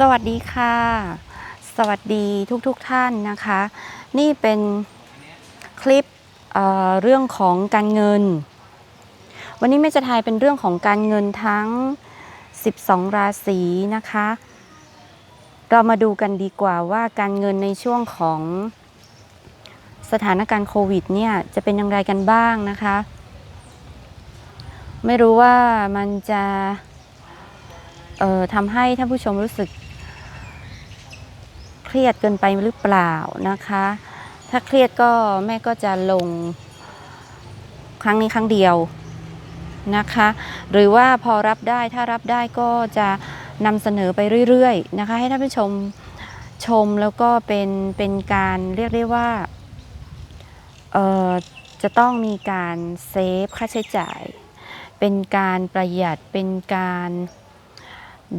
สวัสดีค่ะ สวัสดีทุกๆทท่านนะคะ นี่เป็นคลิปเเรื่องของการเงิน วันนี้แม่จะทายเป็นเรื่องของการเงินทั้ง 12 ราศีนะคะ เรามาดูกันดีกว่าว่าการเงินในช่วงของสถานการณ์โควิดเนี่ยจะเป็นอย่างไรกันบ้างนะคะ ไม่รู้ว่ามันจะทำให้ท่านผู้ชมรู้สึก รียดเกินไปหรือเปล่านะคะ ถ้าเครียดก็แม่ก็จะลงครั้งนี้ครั้งเดียวนะคะ หรือว่าพอรับได้ถ้ารับได้ก็จะนำเสนอไปเรื่อยๆนะคะ ให้ท่านผู้ชมชมแล้วก็เป็นเป็นการเรียกได้ว่าเอ่อจะต้องมีการเซฟค่าใช้จ่าย เป็นการประหยัดเป็นการ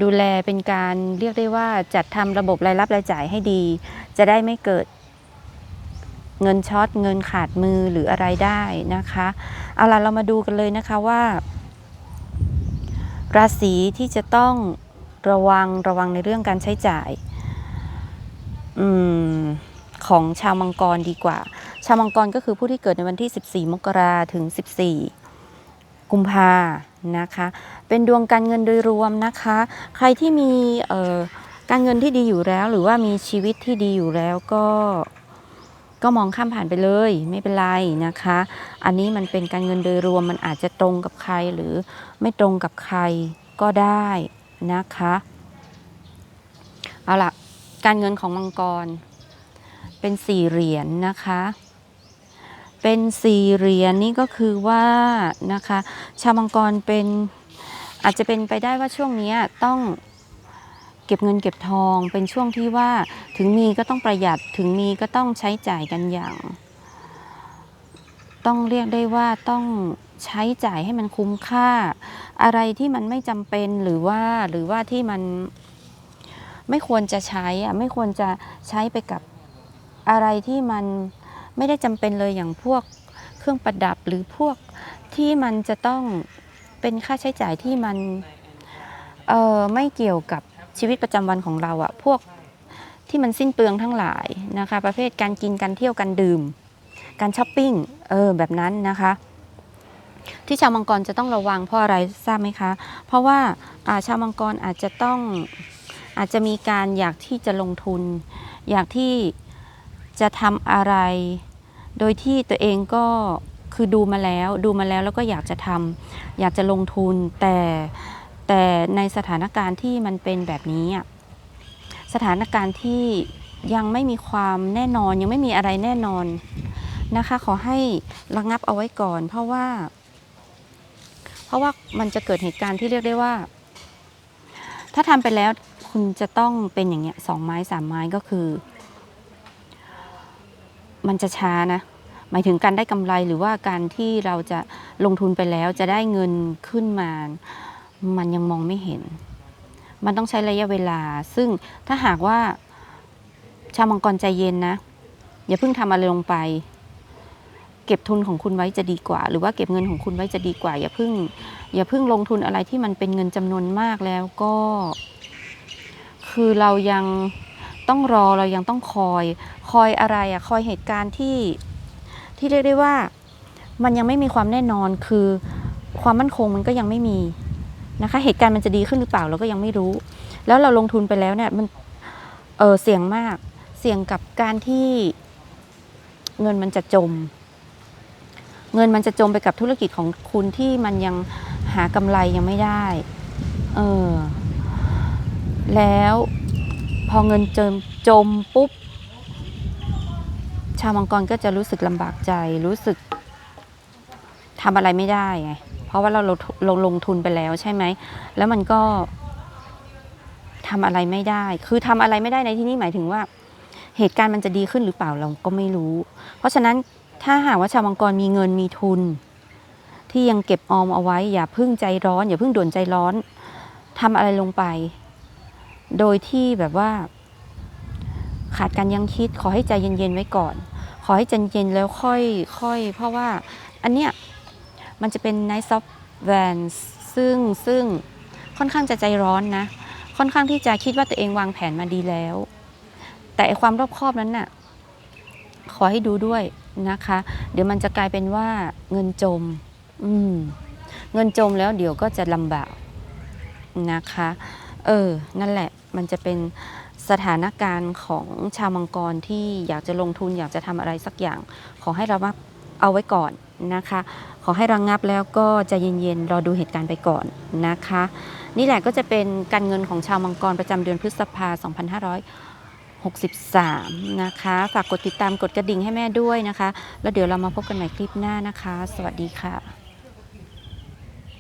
ดูแลเป็นการเรียกได้ว่าจัดทำระบบรายรับรายจ่ายให้ดี จะได้ไม่เกิดเงินช็อตเงินขาดมือหรืออะไรได้นะคะเอาล่ะเรามาดูกันเลยนะคะว่า ราศีที่จะต้องระวังระวังในเรื่องการใช้จ่ายอมของชาวมังกรดีกว่า ชาวมังกรก็คือผู้ที่เกิดในวันที่ 14 มกราถึง 14 กุมภาน นะคะ เป็นดวงการเงินโดยรวมนะคะ ใครที่มีการเงินที่ดีอยู่แล้ว หรือว่ามีชีวิตที่ดีอยู่แล้วก็ก็มองข้ามผ่านไปเลยไม่เป็นไรนะคะ อันนี้มันเป็นการเงินโดยรวมมันอาจจะตรงกับใครหรือไม่ตรงกับใครก็ได้นะคะเอาล่ะการเงินของมังกรเป็นสี่เหรียญนะคะ เป็นสี่เหรียญนี่ก็คือว่านะคะชาวมังกรเป็นอาจจะเป็นไปได้ว่าช่วงนี้ต้องเก็บเงินเก็บทองเป็นช่วงที่ว่าถึงมีก็ต้องประหยัดถึงมีก็ต้องใช้จ่ายกันอย่าง ต้องเรียกได้ว่าต้องใช้จ่ายให้มันคุ้มค่า อะไรที่มันไม่จำเป็นหรือว่าหรือว่าที่มันไม่ควรจะใช้อะไม่ควรจะใช้ไปกับอะไรที่มัน ไม่ได้จำเป็นเลยอย่างพวกเครื่องประดับหรือพวกที่มันจะต้องเป็นค่าใช้จ่ายที่มันเออไม่เกี่ยวกับชีวิตประจำวันของเราอะพวกที่มันสิ้นเปลืองทั้งหลายนะคะ ประเภทการกินการเที่ยวการดื่ม การช้อปปิ้งเออแบบนั้นนะคะ ที่ชาวมังกรจะต้องระวังเพราะอะไรทราบไหมคะ เพราะว่าอ่าชาวมังกรอาจจะต้องอาจจะมีการอยากที่จะลงทุน อยากที่ จะทำอะไร โดยที่ตัวเองก็คือดูมาแล้ว ดูมาแล้วแล้วก็อยากจะทำอยากจะลงทุน แต่แต่ในสถานการณ์ที่มันเป็นแบบนี้สถานการณ์ที่ยังไม่มีความแน่นอนยังไม่มีอะไรแน่นอนนะคะ ขอให้ระงับเอาไว้ก่อน เพราะว่า เพราะว่ามันจะเกิดเหตุการณ์ที่เรียกได้ว่า ถ้าทำไปแล้วคุณจะต้องเป็นอย่างเงี้ยสองไม้สามไม้ก็คือ มันจะช้านะ หมายถึงการได้กำไรหรือว่าการที่เราจะลงทุนไปแล้วจะได้เงินขึ้นมา มันยังมองไม่เห็น มันต้องใช้ระยะเวลา ซึ่งถ้าหากว่าชาวมังกรใจเย็นนะ อย่าเพิ่งทำอะไรลงไป เก็บทุนของคุณไว้จะดีกว่า หรือว่าเก็บเงินของคุณไว้จะดีกว่า อย่าเพิ่ง อย่าเพิ่งลงทุนอะไรที่มันเป็นเงินจำนวนมากแล้วก็ คือเรายัง ต้องรอเรายังต้องคอย คอยอะไรอะคอยเหตุการณ์ที่ที่เรียกได้ว่ามันยังไม่มีความแน่นอนคือความมั่นคงมันก็ยังไม่มีนะคะ เหตุการณ์มันจะดีขึ้นหรือเปล่าเราก็ยังไม่รู้ แล้วเราลงทุนไปแล้วเนี่ยมันเออเสี่ยงมากเสี่ยงกับการที่เงินมันจะจม เงินมันจะจมไปกับธุรกิจของคุณที่มันยังหากำไรยังไม่ได้ เออ แล้ว พอเงินจมจมปุ๊บ ชาวมังกรก็จะรู้สึกลำบากใจรู้สึกทำอะไรไม่ได้ไงเพราะว่าเราลงลงลงทุนไปแล้วใช่ไหม แล้วมันก็ทำอะไรไม่ได้ คือทำอะไรไม่ได้ในที่นี้หมายถึงว่า เหตุการณ์มันจะดีขึ้นหรือเปล่าเราก็ไม่รู้ เพราะฉะนั้นถ้าหากว่าชาวมังกรมีเงินมีทุน ที่ยังเก็บออมเอาไว้ อย่าพิ่งใจร้อน อย่าพิ่งด่วนใจร้อนทำอะไรลงไป โดยที่แบบว่า ขาดการยังคิด ขอให้ใจเย็นๆไว้ก่อน ขอให้ใจเย็นแล้วค่อยค่อยเพราะว่าอันเนี้ยมันจะเป็นไนท์ซอฟแวนซึ่งซึ่งค่อนข้างจะใจร้อนนะ ค่อนข้างที่จะคิดว่าตัวเองวางแผนมาดีแล้ว แต่ความรอบคอบนั้นน่ะขอให้ดูด้วยนะคะ เดี๋ยวมันจะกลายเป็นว่าเงินจม อืม เงินจมแล้วเดี๋ยวก็จะลำบากนะคะ เออ นั่นแหละ มันจะเป็นสถานการณ์ของชาวมังกรที่อยากจะลงทุนอยากจะทำอะไรสักอย่าง ขอให้เระงับเอาไว้ก่อนนะคะ ขอให้ระงงับแล้วก็ใจะเย็นๆ รอดูเหตุการณ์ไปก่อนนะคะ นี่แหละก็จะเป็นการเงินของชาวมังกรประจำเดือนพฤษภา 2563 นะคะ ฝากกดติดตามกดกระดิ่งให้แม่ด้วยนะคะ แล้วเดี๋ยวเรามาพบกันใหม่คลิปหน้านะคะ สวัสดีค่ะ